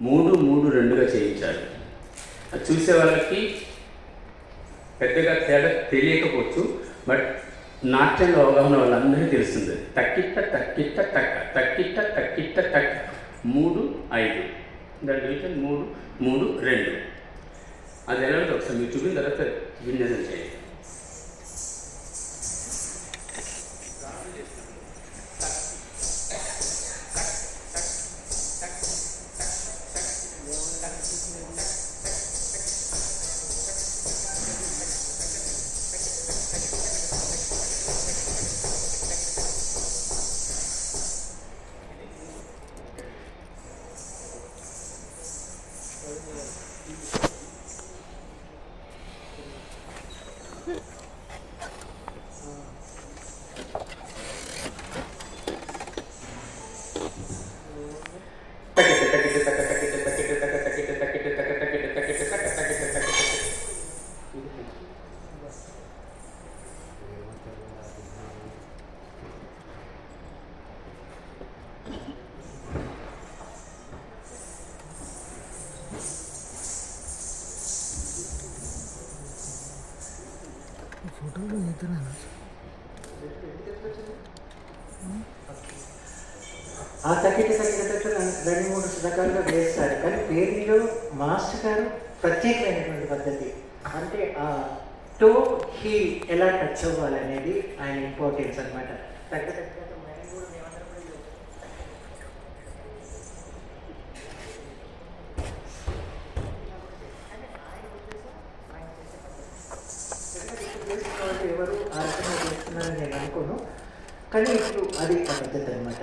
మూడు మూడు రెండుగా చేయించాలి. అది చూసే వాళ్ళకి పెద్దగా తేడా తెలియకపోవచ్చు బట్ నాట్యంలో అవగాహన వాళ్ళందరికీ తెలుస్తుంది. తక్కిట్ట తక్కిట్ట తక్క తక్కిట్ట తక్కిట్ట తక్క. మూడు ఐదు. దాని గురించి మూడు మూడు రెండు. అది ఎలా ఉంటుంది ఒకసారి మీరు చూపిన తర్వాత విన్యాసం చేయండి. ఆ తగ్గిన తగ్గిన తగ్గిన రెండు మూడు రకాలుగా వేస్తారు. కానీ పేర్లో మాస్టర్ గారు ప్రత్యేకమైనటువంటి పద్ధతి. అంటే ఆ టో హీ ఎలా టచ్ అవ్వాలి అనేది ఆయన ఇంపార్టెన్స్ అనమాట ఎవరు ఆలోచన చేస్తున్నారని నేను అనుకోను. కానీ ఇప్పుడు అది పద్ధతి అనమాట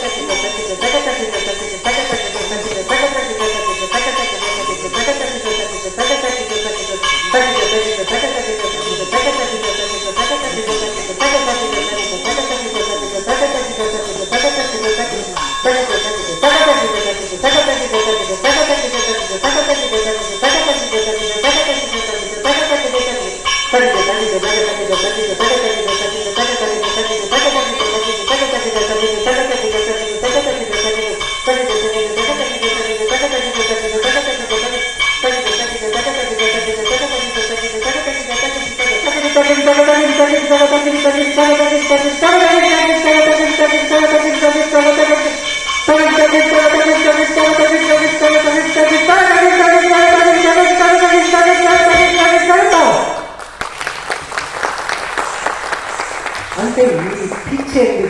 అంటే ఈ పిచ్ ఏంటి?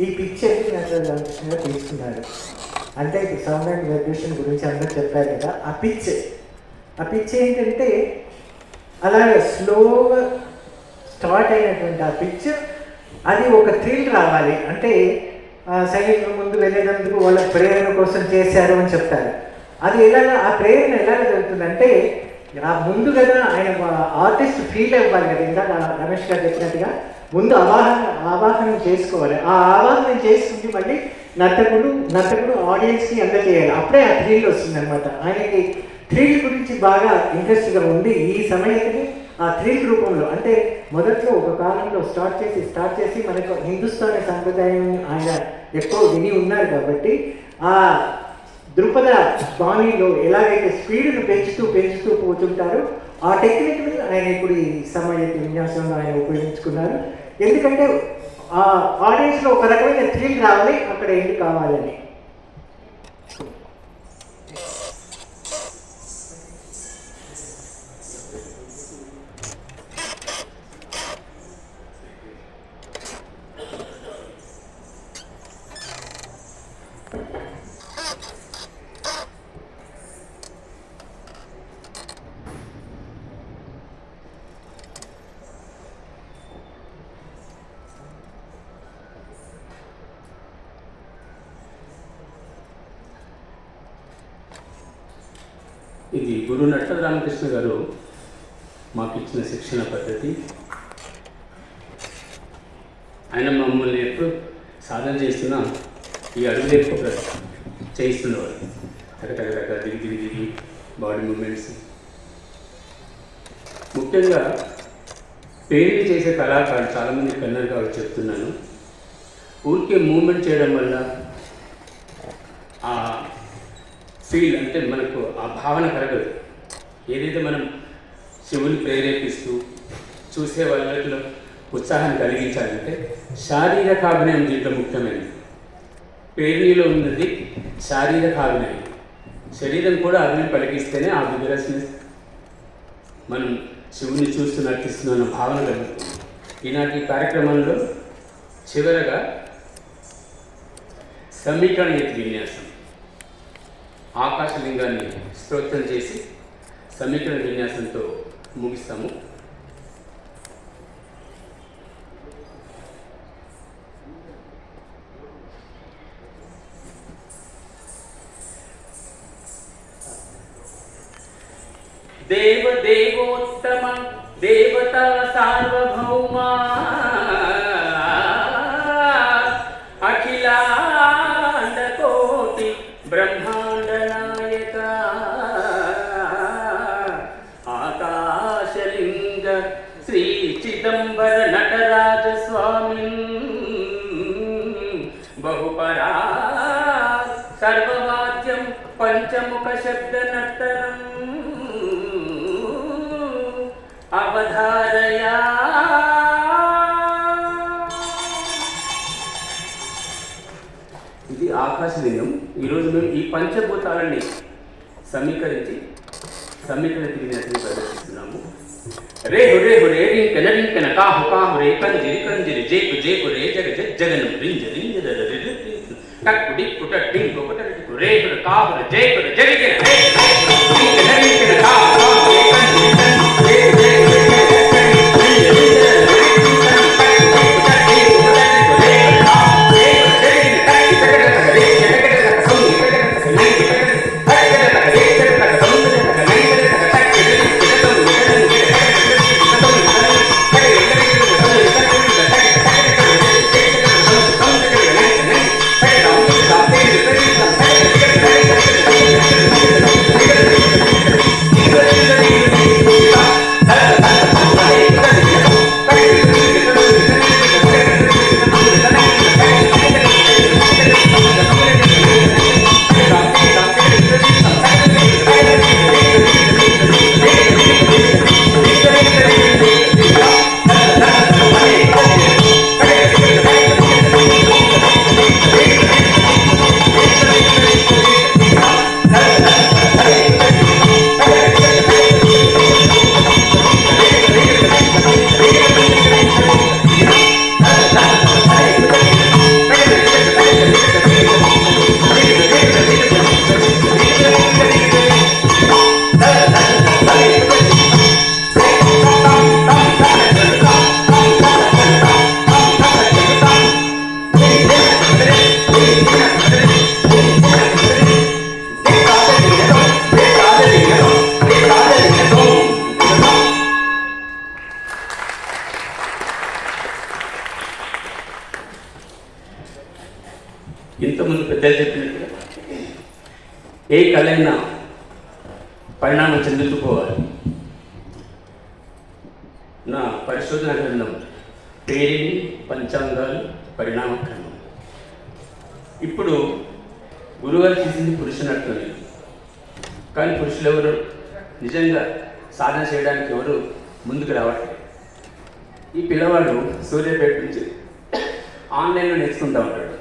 ఈ పిచ్ ఏంటి అసలు తీసుకున్నారు అంటే సౌండ్ అండ్ వైబ్రేషన్ గురించి అందరూ చెప్పారు కదా ఆ పిచ్ ఆ పిచ్ ఏంటంటే అలాగే స్లోగా స్టార్ట్ అయినటువంటి ఆ పిచ్ అది ఒక థ్రిల్ రావాలి. అంటే ఆ, సైనికుల ముందు వెళ్ళేటందుకు వాళ్ళ ప్రేరణ కోసం చేశారు అని చెప్తారు. అది ఎలాగ ఆ ప్రేరణ ఎలాగ జరుగుతుందంటే ఆ ముందు కదా ఆయన ఆర్టిస్ట్ ఫీల్ అవ్వాలి కదా. ఇందాక రమేష్ గారు చెప్పినట్టుగా ముందు అవాహన ఆవాహనం చేసుకోవాలి. ఆ ఆవాహనం చేసుకుంటే మళ్ళీ నర్తకుడు నర్తకుడు ఆడియన్స్కి అందజేయాలి. అప్పుడే ఆ థ్రిల్ వస్తుంది అనమాట ఆయనకి థ్రిల్ గురించి బాగా ఇంట్రెస్ట్గా ఉంది. ఈ సమయానికి ఆ త్రీక్ రూపంలో అంటే మొదట్లో ఒక కాలంలో స్టార్ట్ చేసి స్టార్ట్ చేసి మనకు హిందుస్థానీ సాంప్రదాయం ఆయన ఎక్కువ విని ఉన్నారు కాబట్టి ఆ దృపద బాణీలో ఎలాగైతే స్పీడ్ను పెంచుతూ పెంచుతూ పోతుంటారో ఆ టెక్నిక్ని ఆయన ఇప్పుడు ఈ సమయ విన్యాసంలో ఆయన ఉపయోగించుకున్నారు. ఎందుకంటే ఆ ఆడియన్స్లో ఒక రకమైన థ్రిల్ రావాలి అక్కడ ఎండ్ కావాలని. ఇది గురు నట్ట రామకృష్ణ గారు మాకు ఇచ్చిన శిక్షణ పద్ధతి. ఆయన మమ్మల్ని ఎప్పుడు సాధన చేస్తున్న ఈ అడుగులు ఎక్కువ చేయిస్తున్నవారు టక దిగి దిగి దిగి బాడీ మూమెంట్స్ ముఖ్యంగా పెయింట్ చేసే కళాకారులు చాలామంది కన్నారు కాబట్టి చెప్తున్నాను. ఊరికే మూమెంట్ చేయడం వల్ల ఆ ఫీల్ అంటే మనకు ఆ భావన కలగదు. ఏదైతే మనం శివుని ప్రేరేపిస్తూ చూసే వాళ్ళలో ఉత్సాహాన్ని కలిగించాలంటే శారీరక అభినయం దీంట్లో ముఖ్యమైనది. పేరునిలో ఉన్నది శారీరక అభినయం. శరీరం కూడా అభినయం పలికిస్తేనే ఆ విగ్రస్నెస్ మనం శివుని చూస్తూ నటిస్తున్న భావన కలుగుతుంది. ఈనాటి కార్యక్రమంలో చివరగా సమీకరణ విన్యాసం. ఆకాశలింగాన్ని స్తోత్రం చేసి సమీకరణ విన్యాసంతో ముగిస్తాము. దేవ దేవోత్తమ దేవతా సార్వభౌమా బహుపరా సర్వవాద్యం పంచముఖ శబ్ద నర్తనం అవధారయా ఇది ఆకాశలింగం. ఈరోజు మేము ఈ పంచభూతాలని సమీకరించి సమీకరణ విన్యాసం ప్రదర్శిస్తున్నాము. रे हुरे कन रिंकन रिंकन का हु का हु रे कन जिर कन हुरे जे कंजिरी जे जेप रे जग जग जगन रिंज रे रे रे टक पुडी पुटक डिंग गोपटर रे हुर का हु रे जे जेप रे जे जग रे रे रिंकन रिंकन का ఏ కళైనా పరిణామం చెందుతుకోవాలి నా పరిశోధన గ్రంథం పేరిని పంచాంగాలు పరిణామ క్రమం ఇప్పుడు గురువారు చేసింది పురుషునట్లనే కానీ పురుషులు ఎవరు నిజంగా సాధన చేయడానికి ఎవరు ముందుకు రావట్లేదు. ఈ పిల్లవాడు సూర్యపేట నుంచి ఆన్లైన్లో నేర్చుకుంటూ ఉంటాడు.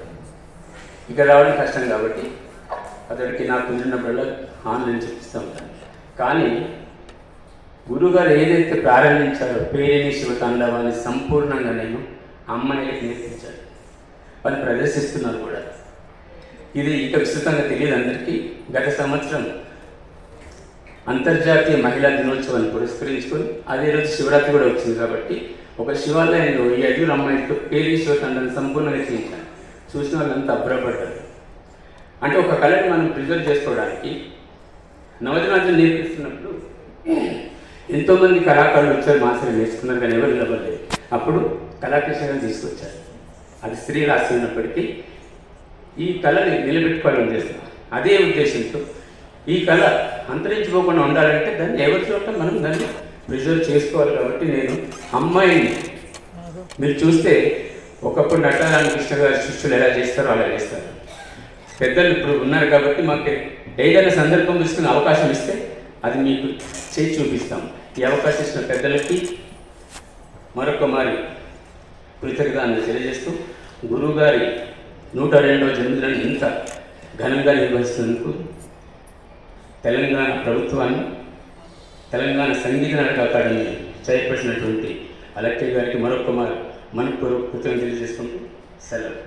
ఇక్కడ రావడం కష్టం కాబట్టి అతడికి నాకు ఉండినప్పుడల్లా ఆన్లైన్ చెప్పిస్తూ ఉంటాను. కానీ గురుగారు ఏదైతే ప్రారంభించారో పేరేని శివతాండవాన్ని సంపూర్ణంగా నేను అమ్మని నేర్పించాను వాళ్ళు ప్రదర్శిస్తున్నారు కూడా. ఇది ఇక విస్తృతంగా తెలియదు అందరికీ. గత సంవత్సరం అంతర్జాతీయ మహిళా దినోత్సవాన్ని పురస్కరించుకొని అదే రోజు శివరాత్రి కూడా వచ్చింది కాబట్టి ఒక శివాలయంలో ఈ ఐదుగురు అమ్మాయిలతో పేరు శివతండాన్ని సంపూర్ణంగా చేయించాను చూసిన వాళ్ళంతా అభ్రపడ్డారు అంటే ఒక కళని మనం ప్రిజర్వ్ చేసుకోవడానికి నవజనాథం నేర్పిస్తున్నప్పుడు ఎంతోమంది కళాకారులు వచ్చారు మాస్టర్ నేర్చుకున్నారు కానీ ఎవరు నిలబడలేదు. అప్పుడు కళాకృష్ణ తీసుకొచ్చారు. అది స్త్రీ రాసి ఉన్నప్పటికీ ఈ కళని నిలబెట్టుకోవాలని చేస్తున్నాం అదే ఉద్దేశంతో ఈ కళ అంతరించిపోకుండా ఉండాలంటే దాన్ని ఎవరి చోట మనం దాన్ని ప్రిజర్వ్ చేసుకోవాలి కాబట్టి నేను అమ్మాయిని మీరు చూస్తే ఒకప్పుడు నటరామకృష్ణ గారి శిష్యులు ఎలా చేస్తారో అలా చేస్తారు. పెద్దలు ఇప్పుడు ఉన్నారు కాబట్టి మాకు ఏదైనా సందర్భం తీసుకునే అవకాశం ఇస్తే అది మీకు చేసి చూపిస్తాం. ఈ అవకాశం ఇచ్చిన పెద్దలకి మరొక మారి కృతజ్ఞతను తెలియజేస్తూ గురువుగారి నూట రెండవ జన్మదినాన్ని ఇంత ఘనంగా నిర్వహిస్తున్నందుకు తెలంగాణ ప్రభుత్వాన్ని తెలంగాణ సంగీత నాటక అకాడమీ చైర్పర్సన్ అలక్య గారికి మరొక మారు మనపూర్వక కృతజ్ఞతలు తెలియజేసుకుంటూ సెలవు.